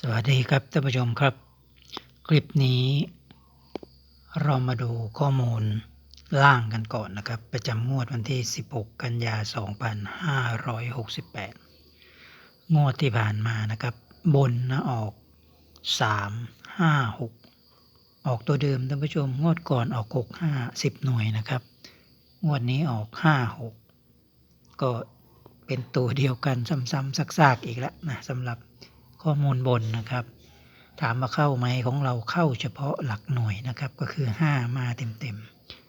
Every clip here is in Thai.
สวัสดีครับท่านผู้ชมครับ คลิปนี้ เรามาดูข้อมูลล่างกันก่อนนะครับ ประจำงวดวันที่ 16 กันยา 2568 งวดที่ผ่านมานะครับ บนนะออก 3 5 6 ออกตัวเดิมท่านผู้ชมงวดก่อนออก 6 5 10 หน่วยนะครับ งวดนี้ออก 5 6 ก็เป็นตัวเดียวกันซ้ำๆซากๆอีกแล้วนะสำหรับ ข้อมูลบนนะครับ ถามว่าเข้าไหมของเราเข้าเฉพาะหลักหน่วยนะครับ ก็คือ 5 มาเต็ม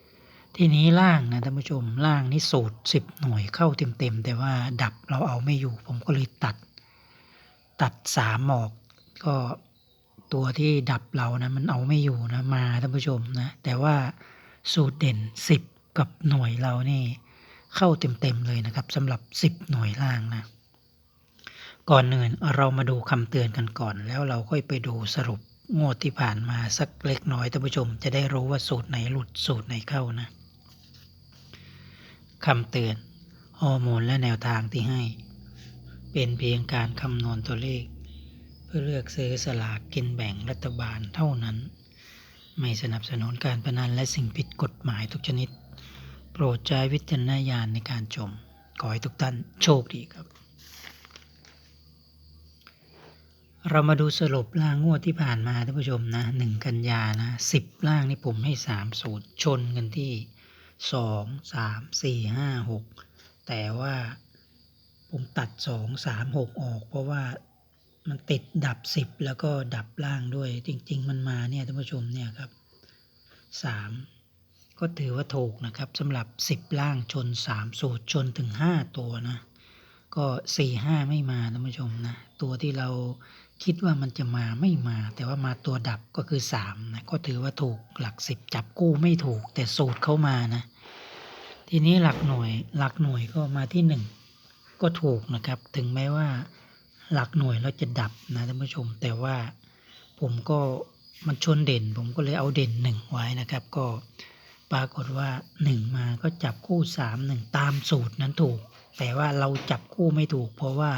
ๆ ทีนี้ล่างนะท่านผู้ชมล่างนี่สูตร 10 หน่วยเข้าเต็มๆ แต่ว่าดับเราเอาไม่อยู่ ผมก็เลยตัด ตัด3ออกก็ตัวที่ดับเรานะมันเอาไม่อยู่นะมาท่านผู้ชมนะแต่ว่าสูตรเด่น 10 กับหน่วยเรานี่เข้าเต็มๆเลยนะครับสำหรับ 10 หน่วยล่างนะ ก่อนอื่นเรามาดูคำเตือนกันก่อน แล้วเราค่อยไปดูสรุปงวดที่ผ่านมาสักเล็กน้อยท่านผู้ชม จะได้รู้ว่าสูตรไหนหลุดสูตรไหนเข้านะคำเตือนฮอร์โมนและแนวทางที่ให้ เป็นเพียงการคำนวณตัวเลข เพื่อเลือกซื้อสลากกินแบ่งรัฐบาลเท่านั้น ไม่สนับสนุนการพนันและสิ่งผิดกฎหมายทุกชนิด โปรดใช้วิจารณญาณในการชมขอให้ทุกท่านโชคดีครับ เรามาดูสรุปล่างงวดที่ผ่านมาท่านผู้ชมนะหนึ่งกันยานะสิบล่างนี่ผมให้สามสูตรชนกันที่สองสามสี่ห้าหกแต่ว่าผมตัดสองสามหกออก เพราะว่ามันติดดับสิบแล้วก็ดับล่างด้วย จริง ๆ มันมาเนี่ยท่านผู้ชมเนี่ยครับสามก็ถือว่าถูกนะครับสำหรับสิบล่างชนสามสูตรชนถึงห้าตัวนะ ก็สี่ห้าไม่มาท่านผู้ชมนะ ตัวที่เรา คิดว่ามันจะมาไม่มา แต่ว่ามาตัวดับก็คือสามนะก็ถือว่าถูกหลักสิบจับกู้ไม่ถูก แต่สูตรเข้ามานะ ทีนี้หลักหน่วยหลักหน่วยก็มาที่หนึ่งก็ถูกนะครับ ถึงแม้ว่าหลักหน่วยเราจะดับนะท่านผู้ชม แต่ว่าผมก็มันชนเด่น ผมก็เลยเอาเด่นหนึ่งไว้นะครับ ก็ปรากฏว่าหนึ่งมาก็จับคู่สามหนึ่งตามสูตรนั้นถูก แต่ว่าเราจับคู่ไม่ถูก เพราะว่า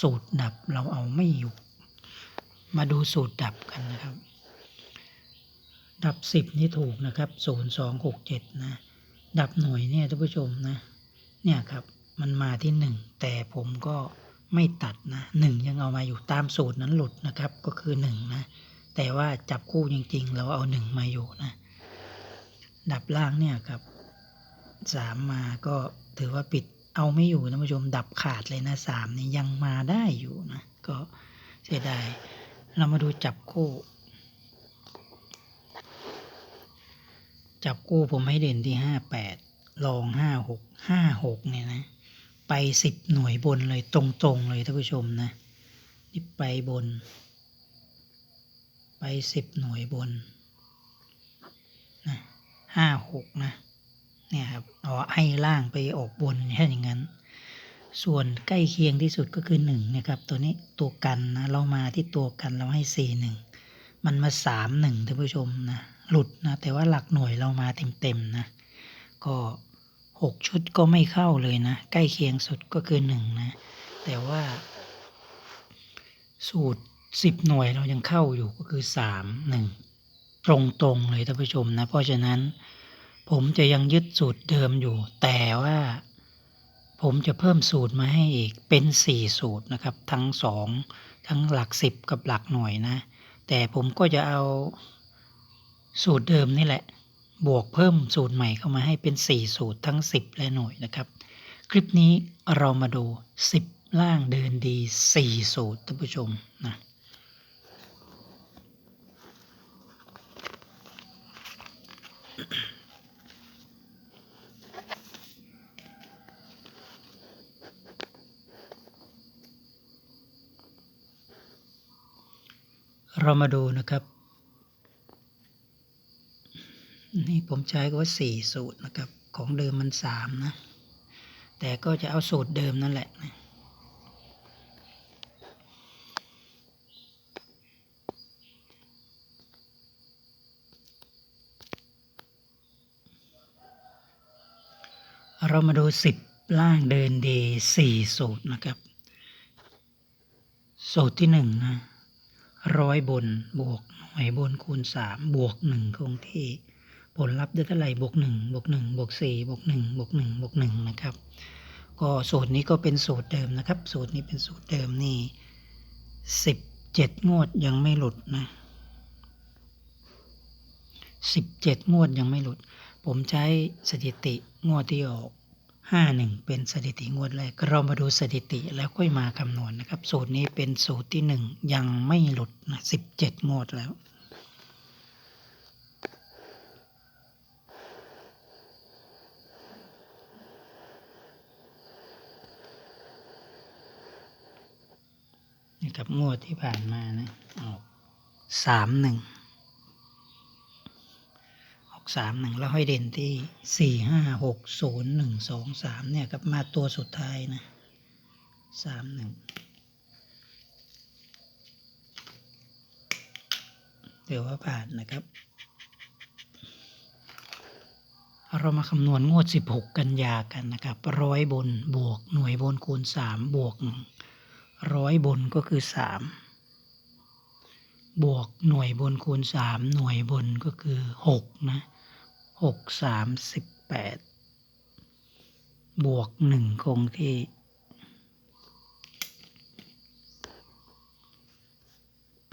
สูตรดับเราเอาไม่อยู่ มาดูสูตรดับกันนะครับ ดับสิบนี่ถูกนะครับศูนย์สองหกเจ็ดนะ ดับหน่วยเนี่ยท่านผู้ชมนะ เนี่ยครับมันมาที่หนึ่งแต่ผมก็ไม่ตัดนะหนึ่งยังเอามาอยู่ตามสูตรนั้นหลุดนะครับก็คือหนึ่งนะ แต่ว่าจับคู่จริง ๆ เราเอาหนึ่งมาอยู่นะ ดับล่างเนี่ยครับสามมาก็ถือว่าปิดเอาไม่อยู่ท่านผู้ชมดับขาดเลยนะสามนี่ยังมาได้อยู่นะ ก็เสียดาย เรามาดูจับคู่ จับกู้ผมให้เด่นที่ห้าแปดลองห้าหกห้าหกเนี่ยนะ ไปสิบหน่วยบนเลยตรงๆเลยท่านผู้ชมนะนี่ไปบน ไปสิบหน่วยบนนะห้าหกนะเนี่ยครับเอาให้ล่างไปออกบนแค่อย่างนั้น ส่วนใกล้เคียงที่สุดก็คือหนึ่งนะครับตัวนี้ตัวกันนะเรามาที่ตัวกันเราให้สี่หนึ่งมันมาสามหนึ่งท่านผู้ชมนะหลุดนะแต่ว่าหลักหน่วยเรามาเต็มๆนะก็หกชุดก็ไม่เข้าเลยนะ ใกล้เคียงสุดก็คือหนึ่งนะแต่ว่า สูตรสิบหน่วยเรายังเข้าอยู่ก็คือสามหนึ่งตรงๆเลยท่านผู้ชมนะเพราะฉะนั้นผมจะยังยึดสูตรเดิมอยู่แต่ว่า ผมจะเพิ่มสูตรมาให้อีกเป็นสี่สูตรนะครับ ทั้งสองทั้งหลักสิบกับหลักหน่วยนะ แต่ผมก็จะเอาสูตรเดิมนี่แหละ บวกเพิ่มสูตรใหม่เข้ามาให้เป็น 4 สูตรทั้ง 10 และหน่วยนะครับ คลิปนี้เรามาดู 10 ล่างเดินดี 4 สูตรท่านผู้ชมนะ เรามาดูนะครับ นี่ผมใช้ก็ว่าสี่สูตรนะครับ ของเดิมมันสามนะ แต่ก็จะเอาสูตรเดิมนั่นแหละนะเรามาดูสิบล่างเดินดีสี่สูตรนะครับ สูตรที่หนึ่งนะ ร้อยบนบวกหน่วยบนคูณสามบวกหนึ่งคงที่ ผลลัพธ์ได้เท่าไหร่บวกหนึ่งบวกหนึ่งบวกสี่บวกหนึ่งบวกหนึ่งบวกหนึ่งนะครับ ก็สูตรนี้ก็เป็นสูตรเดิมนะครับ สูตรนี้เป็นสูตรเดิมนี่สิบเจ็ดงวดยังไม่หลุดนะสิบเจ็ดงวดยังไม่หลุด ผมใช้สถิติงวดที่ออก ห้าหนึ่งเป็นสถิติงวดแรกเรามาดูสถิติแล้วค่อยมาคำนวณนะครับ สูตรนี้เป็นสูตรที่หนึ่งยังไม่หลุดนะสิบเจ็ดงวดแล้วนี่ครับงวดที่ผ่านมานะออกสามหนึ่ง ออกสามหนึ่งแล้วให้เด่นที่สี่ห้าหกศูนย์หนึ่งสองสามเนี่ยครับมาตัวสุดท้ายนะสามหนึ่งถือว่าผ่านนะครับ เรามาคำนวณงวด 16 กันยากันนะครับร้อยบนบวกหน่วยบนคูณ 3 บวกร้อยบนก็คือ 3 บวกหน่วยบนคูณ3หน่วยบนก็คือ6นะ6 3 18บวก1คงที่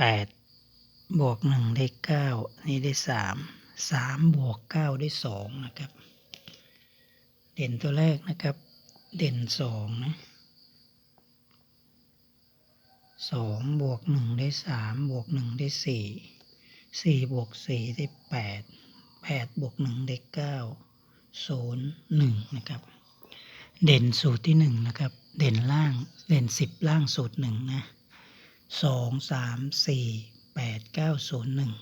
8บวก1ได้9นี่ได้3 3บวก9ได้2นะครับ เด่นตัวแรกนะครับ เด่น2นะ สองบวกหนึ่งได้สามบวกหนึ่งได้สี่สี่บวกสี่ได้แปดแปดบวกหนึ่งได้เก้าศูนย์หนึ่งนะครับ เด่นสูตรที่หนึ่งนะครับ เด่นล่างเด่นสิบล่างสูตรหนึ่งนะสองสามสี่แปดเก้าศูนย์หนึ่ง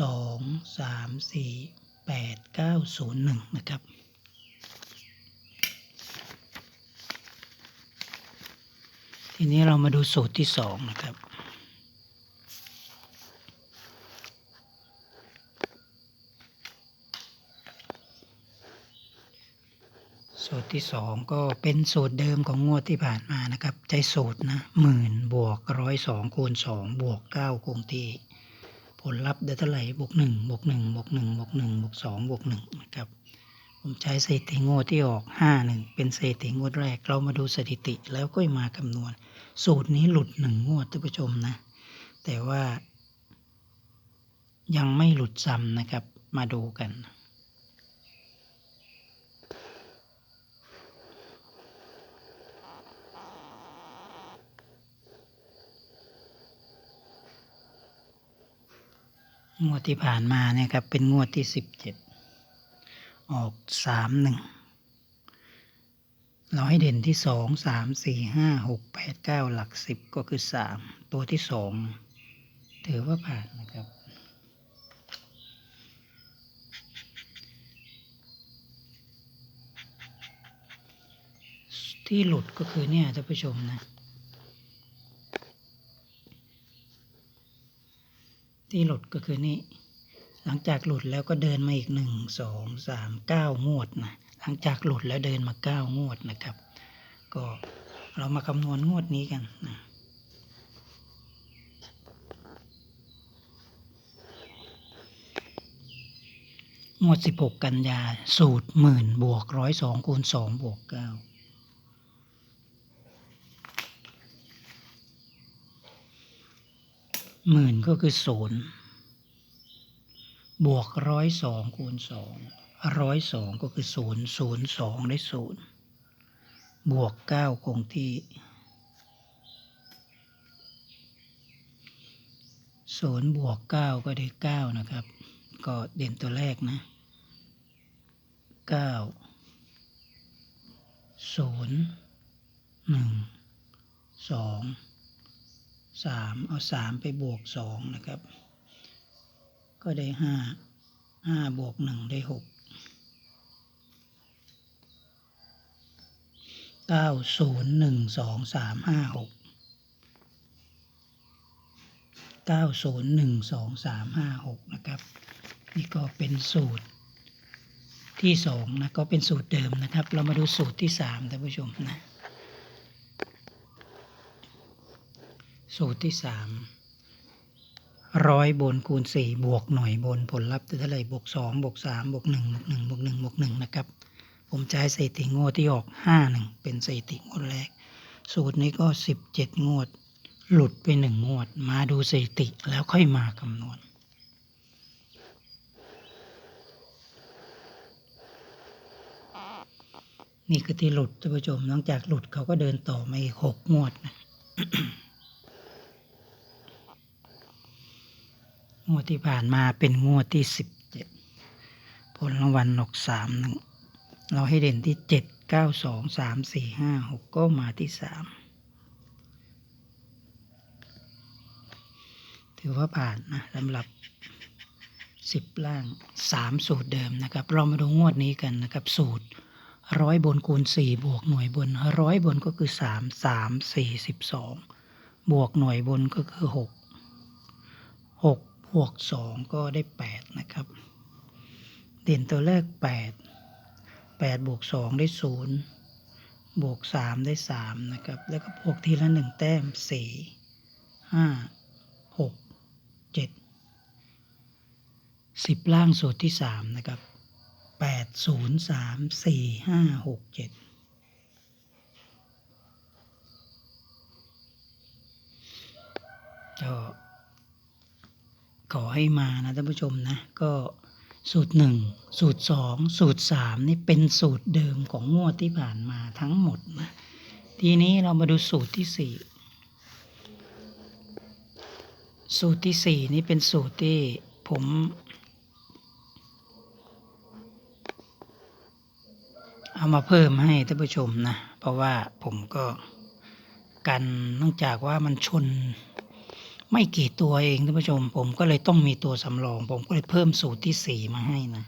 สองสามสี่แปดเก้าศูนย์หนึ่งนะครับ ทีนี้เรามาดูสูตรที่สองนะครับ สูตรที่สองก็เป็นสูตรเดิมของงวดที่ผ่านมานะครับ ใช้สูตรนะหมื่นบวกร้อยสองคูณสองบวกเก้าคงที่ ผลลัพธ์ได้เท่าไหร่บวกหนึ่งบวกหนึ่งบวกหนึ่งบวกหนึ่งบวกสองบวกหนึ่งนะครับผมใช้สถิติงวดที่ออกห้าหนึ่งเป็นสถิติงวดแรก เรามาดูสถิติแล้วก็มาคำนวณ สูตรนี้หลุดหนึ่งงวดท่านผู้ชมนะ แต่ว่า ยังไม่หลุดซ้ำนะครับ มาดูกันงวดที่ผ่านมาเนี่ยครับ เป็นงวดที่สิบเจ็ดออกสามหนึ่ง เราให้เด่นที่สองสามสี่ห้าหกแปดเก้าหลักสิบก็คือสามตัวที่สองถือว่าผ่านนะครับ ที่หลุดก็คือเนี่ยท่านผู้ชมนะที่หลุดก็คือนี่หลังจากหลุดแล้วก็เดินมาอีกหนึ่งสองสามเก้างวดนะ ลังจากหลุดแล้วเดินมาเก้างวดนะครับ ก็เรามาคำนวณงวดนี้กันนะงวดสิบหกกันยา สูตรหมื่นบวกร้อยสองคูณสองบวกเก้าหมื่นก็คือศูนย์บวกร้อยสองคูณสอง ร้อยสองก็คือศูนย์ศูนย์สองได้ศูนย์บวกเก้าคงที่ศูนย์บวกเก้าก็ได้เก้านะครับ ก็เด่นตัวแรกนะเก้าศูนย์หนึ่งสองสามเอาสามไปบวกสองนะครับ ก็ได้ห้าห้าบวกหนึ่งได้หก เก้าศูนย์หนึ่งสองสามห้าหกเก้าศูนย์หนึ่งสองสามห้าหกนะครับ นี่ก็เป็นสูตรที่สองนะก็เป็นสูตรเดิมนะครับ เรามาดูสูตรที่สามท่านผู้ชมนะสูตรที่สามร้อยบนคูณสี่บวกหน่วยบนผลลัพธ์เท่าไหร่บวกสองบวกสามบวกหนึ่งบวกหนึ่งบวกหนึ่งบวกหนึ่งนะครับ ผมใช้สถิติงวดที่ออกห้าหนึ่งเป็นสถิติงวดแรก สูตรนี้ก็สิบเจ็ดงวด หลุดไปหนึ่งงวด มาดูสถิติแล้วค่อยมาคำนวณนี่คือที่หลุดท่านผู้ชมหลังจากหลุดเขาก็เดินต่อมาอีกหกงวดนะงวดที่ผ่านมาเป็นงวดที่สิบเจ็ดผลรางวัลออกสามหนึ่ง เราให้เด่นที่เจ็ดเก้าสองสามสี่ห้าหกก็มาที่สามถือว่าผ่านนะสำหรับสิบล่างสามสูตรเดิมนะครับ เรามาดูงวดนี้กันนะครับ สูตรร้อยบนคูณสี่บวกหน่วยบนร้อยบนก็คือสามสามสี่สิบสองบวกหน่วยบนก็คือหกหกบวกสองก็ได้แปดนะครับ เด่นตัวแรกแปด แปดบวกสองได้ศูนย์บวกสามได้สามนะครับ แล้วก็บวกทีละหนึ่งแต้มสี่ห้าหกเจ็ดสิบล่างสูตรที่สามนะครับแปดศูนย์สามสี่ห้าหกเจ็ดก็ขอให้มานะท่านผู้ชมนะ ก็ สูตรหนึ่งสูตรสองสูตรสามนี่เป็นสูตรเดิมของงวดที่ผ่านมาทั้งหมดนะทีนี้เรามาดูสูตรที่สี่สูตรที่สี่นี่เป็นสูตรที่ผมเอามาเพิ่มให้ท่านผู้ชมนะ เพราะว่าผมก็กันเนื่องจากว่ามันชน ไม่กี่ตัวเองท่านผู้ชม ผมก็เลยต้องมีตัวสำรอง ผมก็เลยเพิ่มสูตรที่สี่มาให้นะ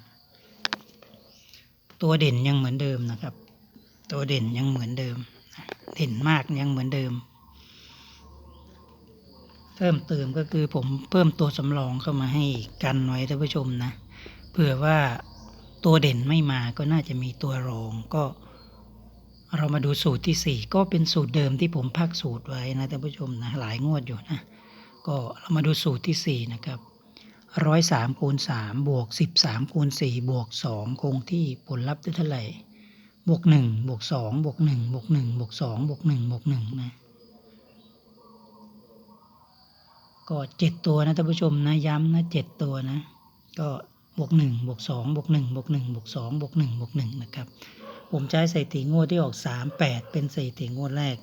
ตัวเด่นยังเหมือนเดิมนะครับ ตัวเด่นยังเหมือนเดิม เด่นมากยังเหมือนเดิม เพิ่มเติมก็คือผมเพิ่มตัวสำรองเข้ามาให้กันไว้ท่านผู้ชมนะเผื่อว่าตัวเด่นไม่มาก็น่าจะมีตัวรองก็เรามาดูสูตรที่สี่ก็เป็นสูตรเดิมที่ผมพักสูตรไว้นะท่านผู้ชมนะหลายงวดอยู่นะ ก็เรามาดูสูตรที่สี่นะครับร้อยสามคูณสามบวกสิบสามคูณสี่บวกสองคงที่ผลลัพธ์ได้เท่าไหร่บวกหนึ่งบวกสองบวกหนึ่งบวกหนึ่งบวกสองบวกหนึ่งบวกหนึ่งนะก็เจ็ดตัวนะท่านผู้ชมนะย้ำนะเจ็ดตัวนะ ก็บวกหนึ่งบวกสองบวกหนึ่งบวกหนึ่งบวกสองบวกหนึ่งบวกหนึ่งนะครับ ผมใช้สถิติงวดที่ออกสามแปดเป็นสถิติงวดแรก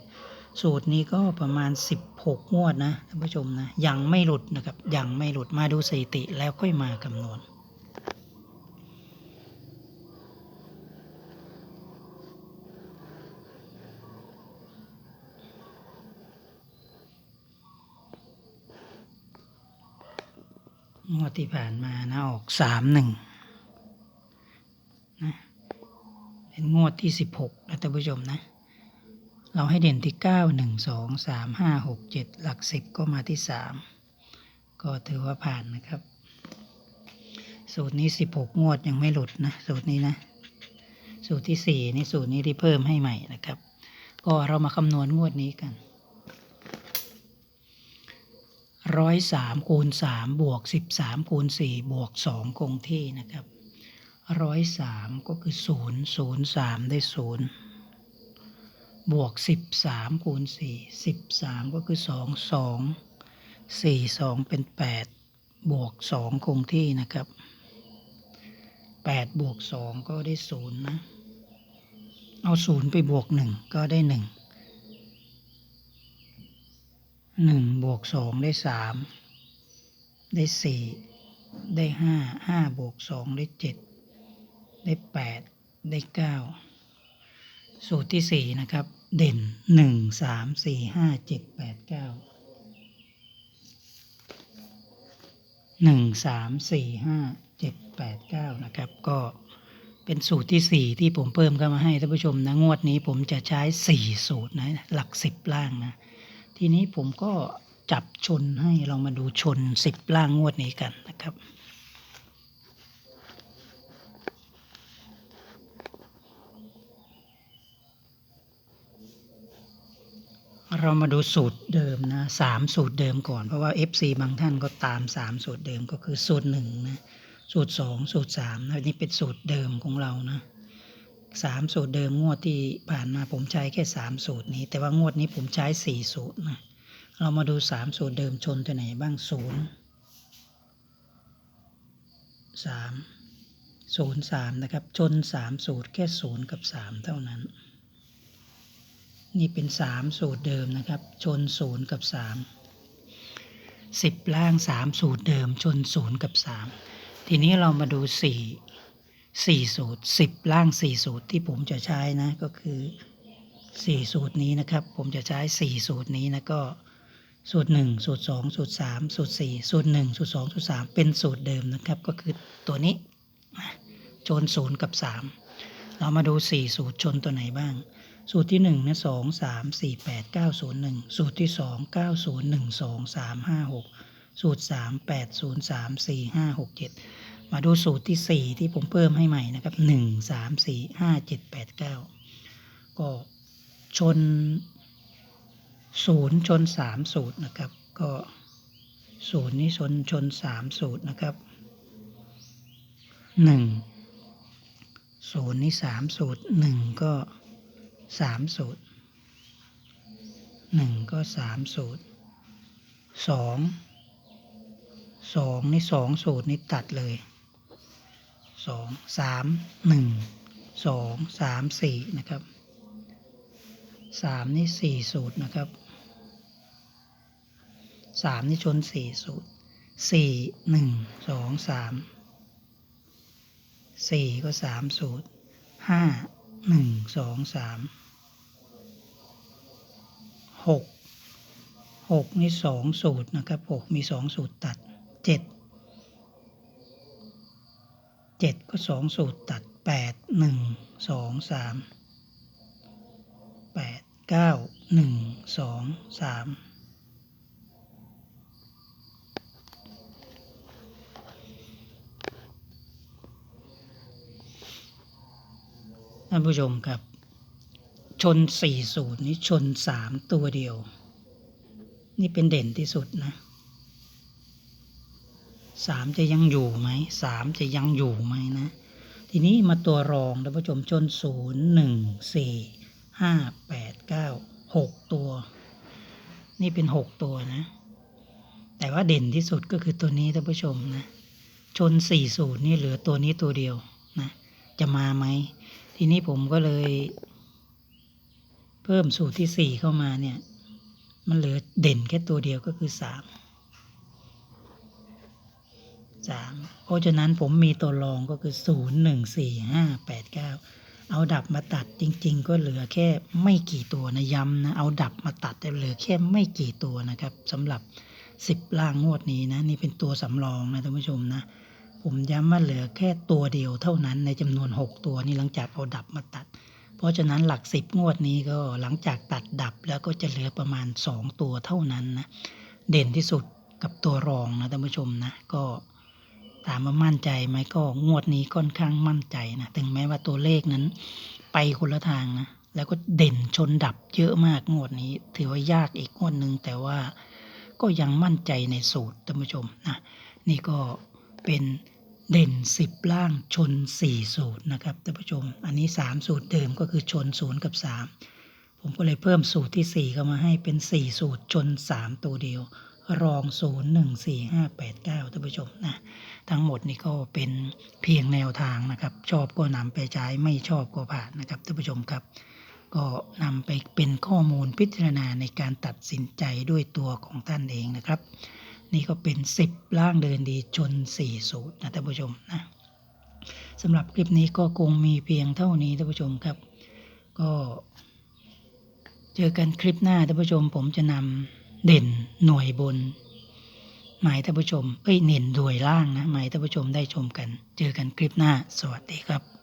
สูตรนี้ก็ประมาณ 16 งวดนะท่านผู้ชมนะ ยังไม่หลุดนะครับ ยังไม่หลุดมาดูสถิติแล้วค่อยมาคำนวณงวดที่ผ่านมานะออกสามหนึ่งนะเป็นงวดที่สิบหกนะท่านผู้ชมนะ เราให้เด่นที่เก้าหนึ่งสองสามห้าหกเจ็ดหลักสิบก็มาที่สามก็ถือว่าผ่านนะครับ สูตรนี้สิบหกงวดยังไม่หลุดนะ สูตรนี้นะ สูตรที่สี่นี่สูตรนี้ที่เพิ่มให้ใหม่นะครับ ก็เรามาคำนวณงวดนี้กันร้อยสามคูณสามบวกสิบสามคูณสี่บวกสองคงที่นะครับร้อยสามก็คือศูนย์ศูนย์สามได้ศูนย์ บวกสิบสามคูณสี่สิบสามก็คือสองสองสี่สองเป็นแปดบวกสองคงที่นะครับแปดบวกสองก็ได้ศูนย์นะ เอาศูนย์ไปบวกหนึ่งก็ได้หนึ่งหนึ่งบวกสองได้สามได้สี่ได้ห้าห้าบวกสองได้เจ็ดได้แปดได้เก้าสูตรที่สี่นะครับ เด่นหนึ่งสามสี่ห้าเจ็ดแปดเก้าหนึ่งสามสี่ห้าเจ็ดแปดเก้านะครับ ก็เป็นสูตรที่สี่ที่ผมเพิ่มเข้ามาให้ท่านผู้ชมนะงวดนี้ผมจะใช้สี่สูตรนะหลักสิบล่างนะ ทีนี้ผมก็จับชนให้เรามาดูชนสิบล่างงวดนี้กันนะครับ เรามาดูสูตรเดิมนะสามสูตรเดิมก่อน เพราะว่า FC บางท่านก็ตามสามสูตรเดิมก็คือสูตรหนึ่งนะสูตรสองสูตรสามนะนี่เป็นสูตรเดิมของเรานะสามสูตรเดิมงวดที่ผ่านมาผมใช้แค่สามสูตรนี้ แต่ว่างวดนี้ผมใช้สี่สูตรนะเรามาดูสามสูตรเดิมชนตัวไหนบ้างศูนย์สามศูนย์สามนะครับ ชนสามสูตรแค่ศูนย์กับสามเท่านั้น นี่เป็นสามสูตรเดิมนะครับ ชนศูนย์กับสามสิบล่างสามสูตรเดิม ชนศูนย์กับสามทีนี้เรามาดูสี่สี่สูตรสิบล่างสี่สูตรที่ผมจะใช้นะก็คือสี่สูตรนี้นะครับ ผมจะใช้สี่สูตรนี้นะก็สูตรหนึ่งสูตรสองสูตรสามสูตรสี่สูตรหนึ่งสูตรสองสูตรสามเป็นสูตรเดิมนะครับ ก็คือตัวนี้ชนศูนย์กับสามเรามาดูสี่สูตรชนตัวไหนบ้าง สูตรที่หนึ่งนะสองสามสี่แปดเก้าศูนย์หนึ่งสูตรที่สองเก้าศูนย์หนึ่งสองสามห้าหกสูตรสามแปดศูนย์สามสี่ห้าหกเจ็ดมาดูสูตรที่สี่ที่ผมเพิ่มให้ใหม่นะครับหนึ่งสามสี่ห้าเจ็ดแปดเก้าก็ชนศูนย์ชนสามสูตรนะครับ ก็ศูนย์นี้ชนชนสามสูตรนะครับหนึ่งศูนย์นี่สามสูตรหนึ่งก็ สามสูตรหนึ่งก็สามสูตรสองสองนี่สองสูตรนี่ตัดเลยสองสามหนึ่งสองสามสี่นะครับสามนี่สี่สูตรนะครับสามนี่ชนสี่สูตรสี่หนึ่งสองสามสี่ก็สามสูตรห้า หนึ่งสองสามหกหกนี่สองสูตรนะครับหกมีสองสูตรตัดเจ็ดเจ็ดก็สองสูตรตัดแปดหนึ่งสองสามแปดเก้าหนึ่งสองสาม ท่านผู้ชมครับ ชนสี่สูตรนี้ชนสามตัวเดียว นี่เป็นเด่นที่สุดนะสามจะยังอยู่ไหมสามจะยังอยู่ไหมนะ ทีนี้มาตัวรองท่านผู้ชมชนศูนย์หนึ่งสี่ห้าแปดเก้าหกตัว นี่เป็นหกตัวนะ แต่ว่าเด่นที่สุดก็คือตัวนี้ท่านผู้ชมนะ ชนสี่สูตรนี่เหลือตัวนี้ตัวเดียวนะ จะมาไหม ทีนี้ผมก็เลย เพิ่มสูตรที่สี่เข้ามาเนี่ย มันเหลือเด่นแค่ตัวเดียวก็คือสามสามเพราะฉะนั้นผมมีตัวรองก็คือศูนย์หนึ่งสี่ห้าแปดเก้าเอาดับมาตัดจริง ๆ ก็เหลือแค่ไม่กี่ตัวนะย้ำนะ เอาดับมาตัดแต่เหลือแค่ไม่กี่ตัวนะครับสำหรับสิบล่างงวดนี้นะ นี่เป็นตัวสำรองนะท่านผู้ชมนะ ผมย้ำว่าเหลือแค่ตัวเดียวเท่านั้นในจำนวน 6 ตัวนี่หลังจากเอาดับมาตัด เพราะฉะนั้นหลักสิบงวดนี้ก็หลังจากตัดดับแล้วก็จะเหลือประมาณ 2 ตัวเท่านั้นนะเด่นที่สุดกับตัวรองนะท่านผู้ชมนะก็ถามว่ามั่นใจไหมก็งวดนี้ค่อนข้างมั่นใจนะถึงแม้ว่าตัวเลขนั้น ไปคนละทางนะแล้วก็เด่นชนดับเยอะมากงวดนี้ ถือว่ายากอีกงวดหนึ่งแต่ว่าก็ยังมั่นใจในสูตรท่านผู้ชมนะนี่ก็เป็น เด่น 10 ล่างชน 4 สูตรนะครับท่านผู้ชม อันนี้ 3 สูตรเดิมก็คือชน 0 กับ 3 ผมก็เลยเพิ่มสูตรที่ 4 เข้ามาให้เป็น 4 สูตรชน 3 ตัวเดียว รอง 0 1 4 5 8 9ท่านผู้ชมนะทั้งหมดนี่ก็เป็นเพียงแนวทางนะครับ ชอบก็นำไปใช้ไม่ชอบก็ผ่านนะครับท่านผู้ชมครับ ก็นำไปเป็นข้อมูลพิจารณาในการตัดสินใจด้วยตัวของท่านเองนะครับ นี่ก็เป็น 10 ล่างเดินดีชน 4 สูตรนะท่านผู้ชมนะสำหรับคลิปนี้ก็คงมีเพียงเท่านี้ท่านผู้ชมครับ ก็เจอกันคลิปหน้าท่านผู้ชม ผมจะนำเด่นหน่วยบนหมายท่านผู้ชมเอ้ยเน่นด้วยล่างนะหมายท่านผู้ชมได้ชมกัน เจอกันคลิปหน้า สวัสดีครับ